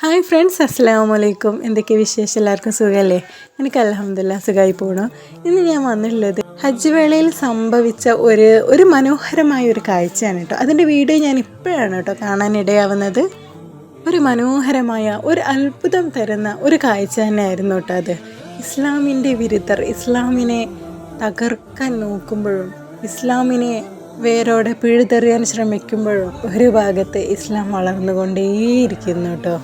Hi friends അസ്സാം വലൈക്കും എന്തൊക്കെ വിശേഷം? എല്ലാവർക്കും സുഖമല്ലേ എനിക്ക് അലഹമില്ല സുഖമായി പോകണം ഇന്ന് ഞാൻ വന്നിട്ടുള്ളത് ഹജ്ജ് വേളയിൽ സംഭവിച്ച ഒരു ഒരു മനോഹരമായ ഒരു കാഴ്ചയാണ് കേട്ടോ അതിന്റെ വീഡിയോ ഞാൻ ഇപ്പോഴാണ് കേട്ടോ കാണാനിടയാവുന്നത് ഒരു മനോഹരമായ ഒരു അത്ഭുതം തരുന്ന ഒരു കാഴ്ച തന്നെയായിരുന്നു കേട്ടോ അത്. ഇസ്ലാമിന്റെ വിരുദ്ധർ ഇസ്ലാമിനെ തകർക്കാൻ നോക്കുമ്പോഴും ഇസ്ലാമിനെ വേരോടെ പിഴുതെറിയാൻ ശ്രമിക്കുമ്പോഴും ഒരു ഭാഗത്ത് ഇസ്ലാം വളർന്നുകൊണ്ടേയിരിക്കുന്നു കേട്ടോ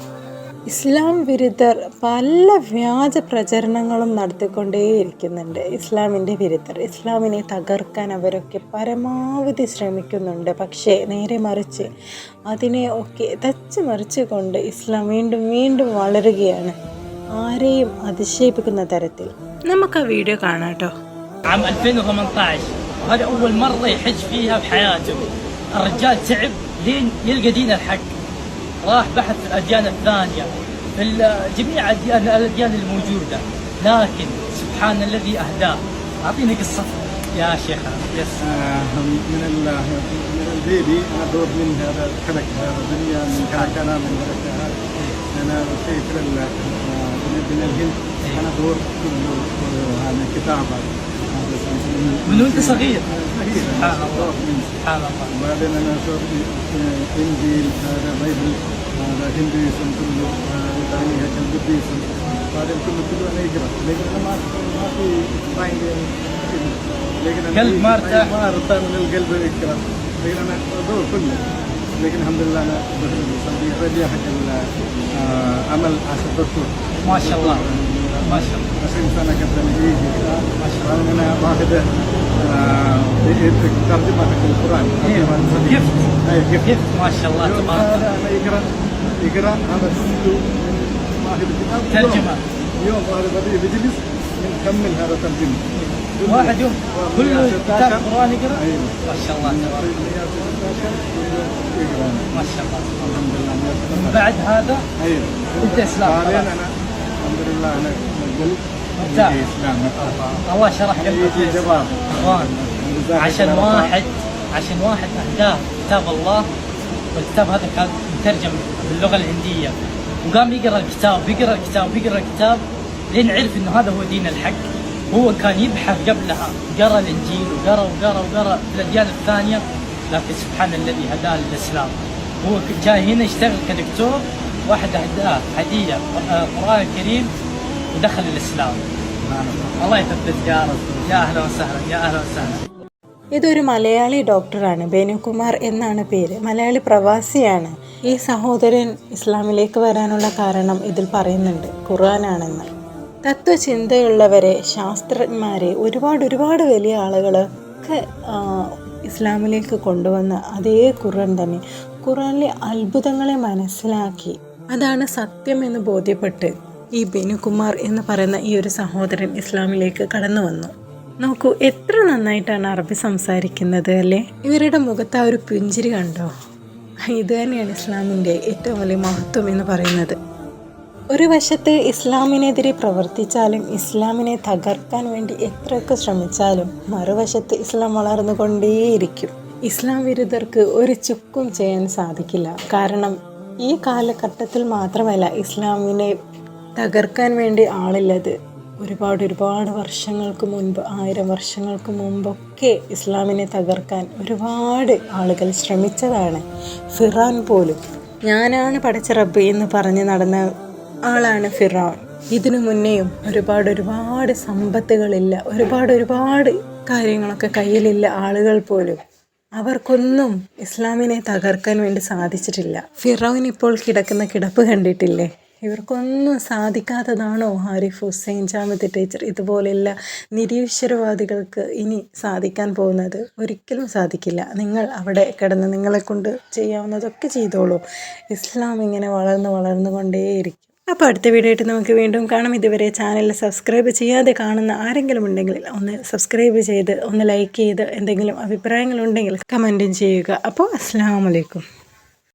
ഇസ്ലാം വിരുദ്ധർ പല വ്യാജ പ്രചരണങ്ങളും നടത്തിക്കൊണ്ടേയിരിക്കുന്നുണ്ട് ഇസ്ലാമിൻ്റെ വിരുദ്ധർ ഇസ്ലാമിനെ തകർക്കാൻ അവരൊക്കെ പരമാവധി ശ്രമിക്കുന്നുണ്ട് പക്ഷേ നേരെ മറിച്ച് അതിനെ ഒക്കെ തച്ച് മറിച്ച് കൊണ്ട് ഇസ്ലാം വീണ്ടും വീണ്ടും വളരുകയാണ് ആരെയും അതിശയിപ്പിക്കുന്ന തരത്തിൽ നമുക്ക് ആ വീഡിയോ കാണാം കേട്ടോ عام 2018 وهذا أول مرة يحج فيها بحياته الرجال تعب لين يلقى دين الحق راح بحث في الأديان الثانية في ال- جميع الأديان الموجودة. لكن سبحان الذي أهداه. أعطيني قصته يا شيخ. يس آه، من من البيبي. أنا من هذا هذا الدنيا من كان من هذا أنا في من الهند. أنا أدور كل هذا كتابه من وأنت صغير. صغير. سبحان الله. سبحان الله. وبعدين أنا أشوف إنجيل. هذا بايبل هذا هندويزم كله. الثانية كان قديس هذا الكل كله أنا يقرأ. لكن أنا ما ما في طعن يعني. لكن قلب ما ارتاح ما ارتاح من القلب يقرأ. لكن أنا دور كله. لكن الحمد لله أنا بدي حق العمل آخر دكتور. ما شاء الله. ما شاء الله. 20 سنه كنت إنجليزي. ما أنا باخذه ترجمه القرآن. ما شاء الله آه، إيه، إيه، تبارك الله. يقرأ. يقرأ هذا كله ما في الكتاب ترجمة. يوم هذا بدي بجلس نكمل هذا ترجمه واحد يوم. كله كتاب قرآن يقرأ؟ أيوه ما شاء الله. تبارك يقرا ما شاء الله. الحمد لله. من بعد هذا أيوه بعدين خلاص. أنا الحمد لله أنا قلت مرتاح. يجي إسلام. الله شرح قلبك إخوان عشان واحد عشان واحد اهداه كتاب الله والكتاب هذا كان مترجم باللغة الهندية. وقام يقرأ الكتاب يقرأ الكتاب يقرأ الكتاب لين عرف انه هذا هو دين الحق. هو كان يبحث قبلها قرأ الإنجيل وقرأ وقرأ وقرأ في الاديان الثانية لكن سبحان الذي هداه للاسلام هو جاي هنا يشتغل كدكتور واحد اهداه هدية آه، قرآن الكريم ودخل الإسلام. الله يثبت يا رب. يا أهلا وسهلا يا أهلا وسهلا. ഇതൊരു മലയാളി ഡോക്ടറാണ് ബേനുകുമാർ എന്നാണ് പേര്. മലയാളി പ്രവാസിയാണ്. ഈ സഹോദരൻ ഇസ്ലാമിലേക്ക് വരാനുള്ള കാരണം ഇതിൽ പറയുന്നുണ്ട് ഖുർആനാണെന്ന്. തത്വചിന്തയുള്ളവരെ ശാസ്ത്രജ്ഞന്മാരെ ഒരുപാട് ഒരുപാട് വലിയ ആളുകളൊക്കെ ആ, ഇസ്ലാമിലേക്ക് കൊണ്ടുവന്ന അതേ ഖുർആൻ തന്നെ. ഖുർആനിലെ അത്ഭുതങ്ങളെ മനസ്സിലാക്കി. അതാണ് സത്യം എന്ന് ബോധ്യപ്പെട്ട് ഈ ബെനുകുമാർ എന്ന് പറയുന്ന ഈ ഒരു സഹോദരൻ ഇസ്ലാമിലേക്ക് കടന്നു വന്നു നോക്കൂ എത്ര നന്നായിട്ടാണ് അറബി സംസാരിക്കുന്നത് അല്ലേ? ഇവരുടെ മുഖത്ത് ആ ഒരു പുഞ്ചിരി കണ്ടോ? ഇത് തന്നെയാണ് ഇസ്ലാമിന്റെ ഏറ്റവും വലിയ മഹത്വം എന്ന് പറയുന്നത്. ഒരു വശത്ത് ഇസ്ലാമിനെതിരെ പ്രവർത്തിച്ചാലും ഇസ്ലാമിനെ തകർക്കാൻ വേണ്ടി എത്രയൊക്കെ ശ്രമിച്ചാലും മറുവശത്ത് ഇസ്ലാം വളർന്നുകൊണ്ടേയിരിക്കും. ഇസ്ലാം വിരുദ്ധർക്ക് ഒരു ചുക്കും ചെയ്യാൻ സാധിക്കില്ല. കാരണം ഈ കാലഘട്ടത്തിൽ മാത്രമല്ല ഇസ്ലാമിനെ തകർക്കാൻ വേണ്ടി ആളില്ലത്. ഒരുപാട് ഒരുപാട് വർഷങ്ങൾക്ക് മുൻപ് ആയിരം വർഷങ്ങൾക്ക് മുമ്പൊക്കെ ഇസ്ലാമിനെ തകർക്കാൻ ഒരുപാട് ആളുകൾ ശ്രമിച്ചതാണ്. ഫിറാൻ പോലും. ഞാനാണ് പഠിച്ച റബ്ബ് എന്ന് പറഞ്ഞ് നടന്ന ആളാണ് ഫിറാൻ. ഇതിനു മുന്നേയും ഒരുപാട് ഒരുപാട് സമ്പത്തുകളില്ല ഒരുപാട് ഒരുപാട് കാര്യങ്ങളൊക്കെ കയ്യിലില്ല ആളുകൾ പോലും. അവർക്കൊന്നും ഇസ്ലാമിനെ തകർക്കാൻ വേണ്ടി സാധിച്ചിട്ടില്ല. ഫിറോൻ ഇപ്പോൾ കിടക്കുന്ന കിടപ്പ് കണ്ടിട്ടില്ലേ? ഇവർക്കൊന്നും സാധിക്കാത്തതാണോ ആരിഫ് ഹുസൈൻ ജാമത്ത് ടീച്ചർ ഇതുപോലെയുള്ള നിരീശ്വരവാദികൾക്ക് ഇനി സാധിക്കാൻ പോകുന്നത്? ഒരിക്കലും സാധിക്കില്ല. നിങ്ങൾ അവിടെ കിടന്ന് നിങ്ങളെ കൊണ്ട് ചെയ്യാവുന്നതൊക്കെ ചെയ്തോളൂ. ഇസ്ലാം ഇങ്ങനെ വളർന്ന് വളർന്നു കൊണ്ടേയിരിക്കും. അപ്പോൾ അടുത്ത വീഡിയോ ആയിട്ട് നമുക്ക് വീണ്ടും കാണാം. ഇതുവരെ ചാനൽ സബ്സ്ക്രൈബ് ചെയ്യാതെ കാണുന്ന ആരെങ്കിലും ഉണ്ടെങ്കിൽ ഒന്ന് സബ്സ്ക്രൈബ് ചെയ്ത് ഒന്ന് ലൈക്ക് ചെയ്ത് എന്തെങ്കിലും അഭിപ്രായങ്ങളുണ്ടെങ്കിൽ കമന്റും ചെയ്യുക. അപ്പോൾ അസ്സാം വലൈക്കും